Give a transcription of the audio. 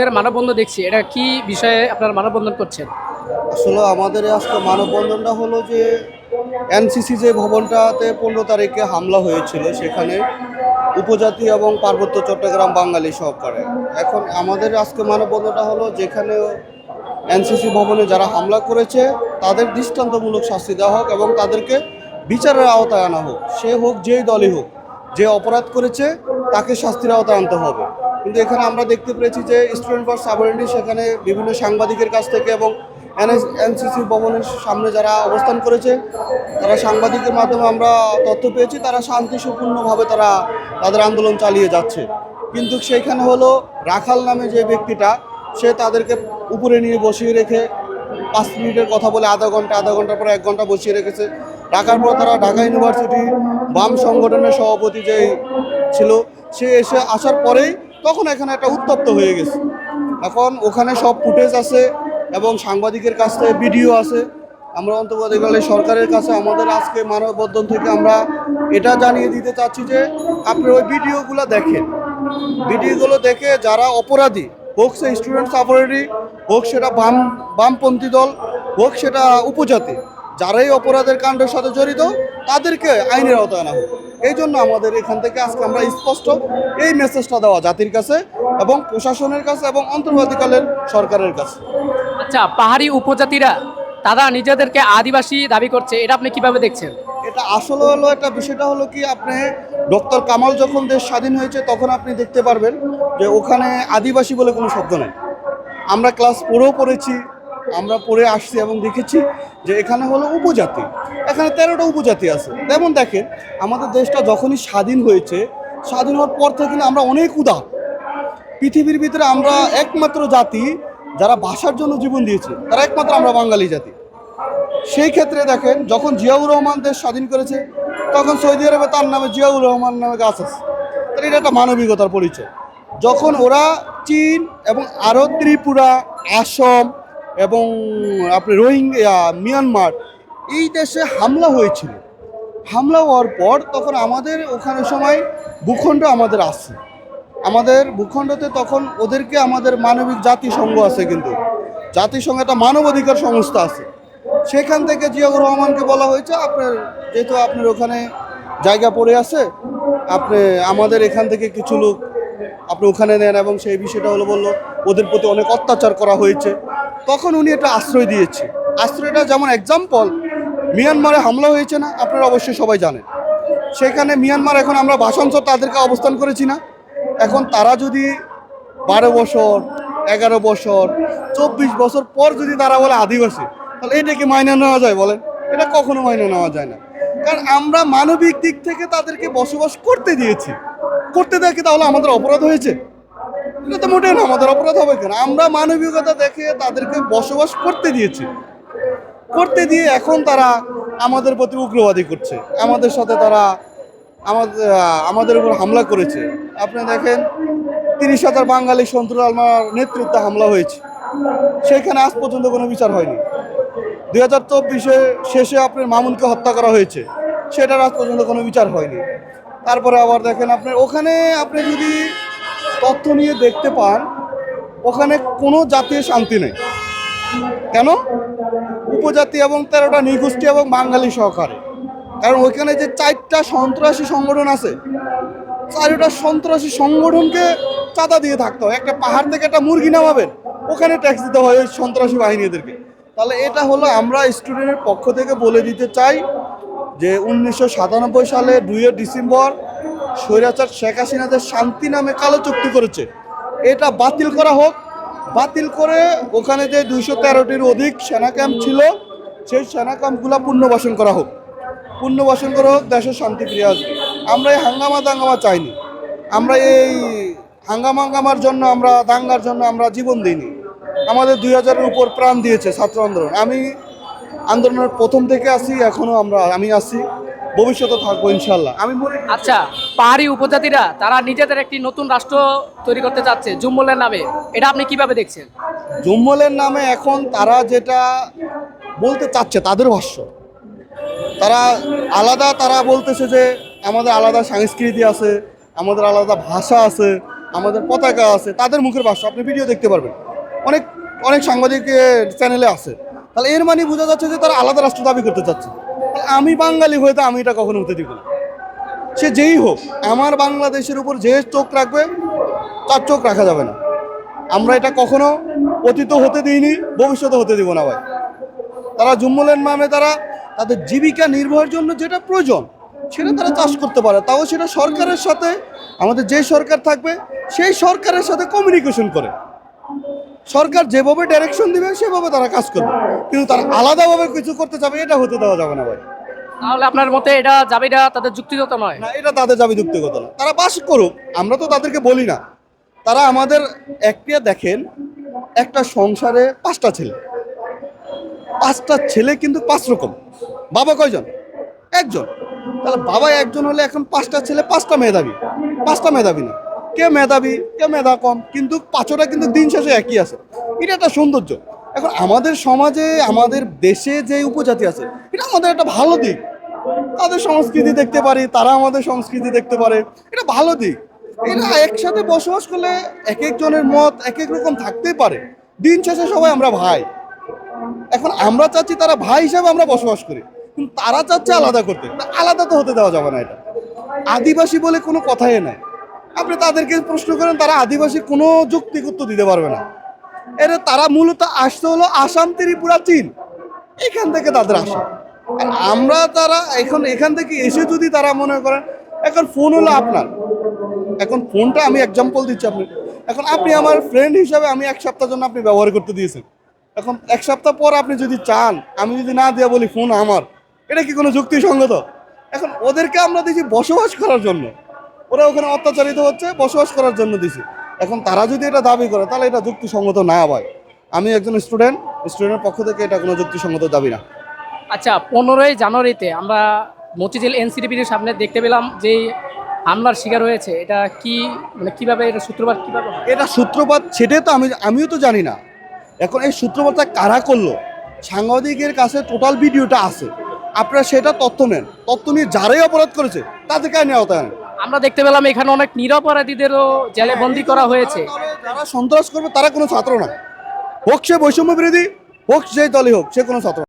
আপনাদের মানববন্ধন দেখছি, এটা কি বিষয়ে আপনারা মানববন্ধন করছেন? আসলে আমাদের আজকে মানববন্ধনটা হলো যে, এনসিসি যে ভবনটাতে পনেরো তারিখে হামলা হয়েছিল, সেখানে উপজাতি এবং পার্বত্য চট্টগ্রাম বাঙালি সহকারে এখন আমাদের আজকে মানববন্ধনটা হলো যেখানে এনসিসি ভবনে যারা হামলা করেছে, তাদের দৃষ্টান্তমূলক শাস্তি দেওয়া হোক এবং তাদেরকে বিচারের আওতায় আনা হোক, সে হোক যেই দলই হোক, যে অপরাধ করেছে, তাকে শাস্তির আওতায় আনতে হবে। কিন্তু এখানে আমরা দেখতে পেরেছি যে স্টুডেন্ট ফর সাবরেন্টি সেখানে বিভিন্ন সাংবাদিকের কাছ থেকে এবং এনসিসি ভবনের সামনে যারা অবস্থান করেছে, তারা সাংবাদিকের মাধ্যমে আমরা তথ্য পেয়েছি, তারা শান্তিপূর্ণভাবে তারা তাদের আন্দোলন চালিয়ে যাচ্ছে। কিন্তু সেইখানে হলো রাখাল নামে যে ব্যক্তিটা, সে তাদেরকে উপরে নিয়ে বসিয়ে রেখে পাঁচ মিনিটের কথা বলে আধা ঘণ্টা, আধা ঘণ্টার পরে এক ঘণ্টা বসিয়ে রেখেছে। রাখার পর তারা ঢাকা ইউনিভার্সিটি বাম সংগঠনের সভাপতি যে ছিল, সে এসে আসার পরেই তখন এখানে একটা উত্তপ্ত হয়ে গেছে। এখন ওখানে সব ফুটেজ আছে এবং সাংবাদিকের কাছ থেকে ভিডিও আছে। আমরা অন্তর্বর্তীকালে সরকারের কাছে, আমাদের আজকে মানববন্ধন থেকে আমরা এটা জানিয়ে দিতে চাচ্ছি যে আপনি ওই ভিডিওগুলো দেখেন। ভিডিওগুলো দেখে যারা অপরাধী, হোক সে স্টুডেন্ট সাপোরিটি হোক সেটা বাম, বামপন্থী দল, হোক সেটা উপজাতি, যারাই অপরাধের কাণ্ডের সাথে জড়িত, তাদেরকে আইনের আওতায় আনা হোক। এই জন্য আমাদের এখান থেকে আজকে আমরা স্পষ্ট এই মেসেজটা দেওয়া জাতির কাছে এবং প্রশাসনের কাছে এবং অন্তর্বর্তীকালের সরকারের কাছে। আচ্ছা পাহাড়ি উপজাতিরা তারা নিজেদেরকে আদিবাসী দাবি করছে এটা আপনি কীভাবে দেখছেন? এটা আসলে হলো একটা বিষয়টা হলো কি আপনি ডক্টর কামাল যখন দেশ স্বাধীন হয়েছে তখন আপনি দেখতে পারবেন যে ওখানে আদিবাসী বলে কোনো শব্দ নেই। আমরা ক্লাস পড়েও পড়েছি আমরা পড়ে আসছি এবং দেখেছি যে এখানে হলো উপজাতি। এখানে তেরোটা উপজাতি আছে। যেমন দেখেন, আমাদের দেশটা যখনই স্বাধীন হয়েছে, স্বাধীন হওয়ার পর থেকে আমরা অনেক উদার। পৃথিবীর ভিতরে আমরা একমাত্র জাতি যারা ভাষার জন্য জীবন দিয়েছে, তারা একমাত্র আমরা বাঙালি জাতি। সেই ক্ষেত্রে দেখেন, যখন জিয়াউর রহমান দেশ স্বাধীন করেছে, তখন সৌদি আরবে তার নামে জিয়াউর রহমান নামে গাছ আছে। তাহলে এটা একটা মানবিকতার পরিচয়। যখন ওরা চীন এবং আরও ত্রিপুরা, আসাম এবং আপনি রোহিঙ্গা মিয়ানমার, এই দেশে হামলা হয়েছিল। হামলা হওয়ার পর তখন আমাদের ওখানে সময় ভূখণ্ড আমাদের আছে। আমাদের ভূখণ্ডতে তখন ওদেরকে আমাদের মানবিক জাতিসংঘ আছে কিন্তু। জাতিসংঘ একটা মানবাধিকার সংস্থা আছে। সেখান থেকে জিয়াউর রহমানকে বলা হয়েছে, আপনার যেহেতু আপনার ওখানে জায়গা পড়ে আছে, আপনি আমাদের এখান থেকে কিছু লোক আপনি ওখানে নেন এবং সেই বিষয়টা হলো বলল ওদের প্রতি অনেক অত্যাচার করা হয়েছে। তখন উনি এটা আশ্রয় দিয়েছে। আশ্রয়টা যেমন এক্সাম্পল মিয়ানমারে হামলা হয়েছে না, আপনারা অবশ্যই সবাই জানেন। সেখানে মিয়ানমার এখন আমরা ভাষাঞ্চল তাদেরকে অবস্থান করেছি না। এখন তারা যদি বারো বছর, এগারো বছর, চব্বিশ বছর পর যদি তারা বলে আদিবাসী, তাহলে এটা কি মাইনে নেওয়া যায় বলেন? এটা কখনো মাইনে নেওয়া যায় না। কারণ আমরা মানবিক দিক থেকে তাদেরকে বসবাস করতে দিয়েছি। করতে কি তাহলে আমাদের অপরাধ হয়েছে? এটা তো মোটেই না, আমাদের অপরাধ হবে কেন? আমরা মানবিকতা দেখে তাদেরকে বসবাস করতে দিয়েছি। করতে দিয়ে এখন তারা আমাদের প্রতি উগ্রবাদী করছে। আমাদের সাথে তারা আমাদের আমাদের উপর হামলা করেছে। আপনি দেখেন, তিরিশ হাজার বাঙালি সন্তুল আলমার নেতৃত্বে হামলা হয়েছে। সেখানে আজ পর্যন্ত কোনো বিচার হয়নি। দুই হাজার চব্বিশে শেষে আপনার মামুনকে হত্যা করা হয়েছে। সেটার আজ পর্যন্ত কোনো বিচার হয়নি। তারপরে আবার দেখেন আপনার ওখানে আপনি যদি তথ্য নিয়ে দেখতে পান, ওখানে কোনো জাতীয় শান্তি নেই। কেন? উপজাতি এবং তেরোটা নৃগোষ্ঠী এবং বাঙালি সহকারে। কারণ ওইখানে যে চারটা সন্ত্রাসী সংগঠন আছে, চারটা সন্ত্রাসী সংগঠনকে চাঁদা দিয়ে থাকতে হয়। একটা পাহাড় থেকে একটা মুরগি নামাবেন, ওখানে ট্যাক্স দিতে হয় ওই সন্ত্রাসী বাহিনীদেরকে তাহলে এটা হলো আমরা স্টুডেন্টের পক্ষ থেকে বলে দিতে চাই যে উনিশশো সাতানব্বই সালে দুইয়ে ডিসেম্বর স্বৈরাচার শেখ হাসিনাদের শান্তি নামে কালো চুক্তি করেছে। এটা বাতিল করা হোক। বাতিল করে ওখানে যে দুইশো তেরোটির অধিক সেনা ক্যাম্প ছিল, সেই সেনা ক্যাম্পগুলো পুনর্বাসন করা হোক। পুনর্বাসন করা হোক দেশের শান্তি ফিরে আসবে। আমরা এই হাঙ্গামা দাঙ্গামা চাইনি। আমরা এই হাঙ্গামা হাঙ্গামার জন্য আমরা, দাঙ্গার জন্য আমরা জীবন দিইনি। আমাদের দুই হাজারের উপর প্রাণ দিয়েছে ছাত্র আন্দোলন। আমি আন্দোলনের প্রথম থেকে আসি, এখনও আমরা, আমি আছি ভবিষ্যতে থাকব ইনশাল্লাহ আমি মনে আচ্ছা পাহাড়ি উপজাতিরা তারা নিজেদের একটি নতুন রাষ্ট্র তৈরি করতে চাচ্ছে জুম্মলের নামে। এটা আপনি কীভাবে দেখছেন? জুম্মলের নামে এখন তারা যেটা বলতে চাচ্ছে তাদের ভাষ্য। তারা আলাদা তারা বলতেছে যে আমাদের আলাদা সংস্কৃতি আছে আমাদের আলাদা ভাষা আছে আমাদের পতাকা আছে তাদের মুখের ভাষ্য আপনি ভিডিও দেখতে পারবেন। অনেক অনেক সাংবাদিক চ্যানেলে আছে। তাহলে এর মানে বোঝা যাচ্ছে যে তারা আলাদা রাষ্ট্র দাবি করতে চাচ্ছে। আমি বাঙালি হয়ে তো আমি এটা কখনো হতে দিব না। সে যেই হোক, আমার বাংলাদেশের উপর যে চোখ রাখবে, তার চোখ রাখা যাবে না। আমরা এটা কখনো অতীত হতে দিইনি, ভবিষ্যতে হতে দিব না ভাই। তারা জুম্মলের নামে তারা তাদের জীবিকা নির্বাহের জন্য যেটা প্রয়োজন, সেটা তারা চাষ করতে পারে। তাও সেটা সরকারের সাথে, আমাদের যে সরকার থাকবে, সেই সরকারের সাথে কমিউনিকেশন করে। সরকার যেভাবে ডাইরেকশন দিবে সেভাবে তারা কাজ করবে। কিন্তু তারা আলাদাভাবে কিছু করতে যাবে এটা হতে দেওয়া যাবে না ভাই। তাহলে আপনার মতে এটা যাবিটা তাদের যুক্তিগত নয়? না এটা তাদের যাবে যুক্তিগত না তারা বাস করুক আমরা তো তাদেরকে বলি না। তারা আমাদের একটা দেখেন একটা সংসারে পাঁচটা ছেলে। পাঁচটা ছেলে কিন্তু পাঁচ রকম। বাবা কয়জন? একজন। তাহলে বাবা একজন হলে এখন পাঁচটা ছেলে পাঁচটা মেধাবী। পাঁচটা মেধাবী না। কে মেধাবী, কে মেধা কম, কিন্তু পাঁচটা কিন্তু দিন শেষে একই আছে। এটা একটা সৌন্দর্য। এখন আমাদের সমাজে, আমাদের দেশে যে উপজাতি আছে, এটা আমাদের একটা ভালো দিক। তাদের সংস্কৃতি দেখতে পারি, তারা আমাদের সংস্কৃতি দেখতে পারে। এটা ভালো দিক। এরা একসাথে বসবাস করলে এক একজনের মত এক এক রকম থাকতেই পারে। দিন শেষে সবাই আমরা ভাই। এখন আমরা চাচ্ছি তারা ভাই হিসাবে আমরা বসবাস করি। কিন্তু তারা চাচ্ছে আলাদা করতে। আলাদা তো হতে দেওয়া যাবে না এটা। আদিবাসী বলে কোনো কথাই নাই। আপনি তাদেরকে প্রশ্ন করেন, তারা আদিবাসী, কোনো যুক্তির উত্তর দিতে পারবে না। এর তারা মূলত আসতে হলো আসাম, ত্রিপুরা, চীন। এখান থেকে তাদের আসা। আমরা তারা এখন এখান থেকে এসে যদি তারা মনে করেন, এখন ফোন হলো আপনার। এখন ফোনটা আমি এক্সাম্পল দিচ্ছি আপনি। এখন আপনি আমার ফ্রেন্ড হিসাবে আমি এক সপ্তাহ জন্য আপনি ব্যবহার করতে দিয়েছেন। এখন এক সপ্তাহ পর আপনি যদি চান, আমি যদি না দিয়ে বলি ফোন আমার, এটা কি কোনো যুক্তিসঙ্গত? এখন ওদেরকে আমরা দিয়েছি বসবাস করার জন্য। ওরা ওখানে অত্যাচারিত হচ্ছে বসবাস করার জন্য দিছি। এখন তারা যদি এটা দাবি করে তাহলে এটা যুক্তিসঙ্গত না ভাই। আমি একজন স্টুডেন্ট স্টুডেন্টের পক্ষ থেকে এটা কোনো যুক্তিসঙ্গত দাবি না। আচ্ছা পনেরোই জানুয়ারিতে আমরা মতিঝিল এনসিডিপির সামনে দেখতে পেলাম যে হামলার শিকার হয়েছে। এটা কি মানে কীভাবে এটা সূত্রপাত কীভাবে হয়? এটা সূত্রপাত সেটাই তো আমি আমিও তো জানি না। এখন এই সূত্রপাতটা কারা করল? সাংবাদিকের কাছে টোটাল ভিডিওটা আছে। আপনারা সেটা তথ্য নেন। তথ্য নিয়ে যারাই অপরাধ করেছে তাদেরকে আইনে আওতায় আনেন। আমরা দেখতে পেলাম এখানে অনেক নিরপরাধীদেরও জেলে বন্দি করা হয়েছে যারা সন্ত্রাস করবে তারা কোনো ছাত্র না হোক সে বৈষম্য বিরোধী হোক সেই দলই হোক সে কোনো ছাত্র।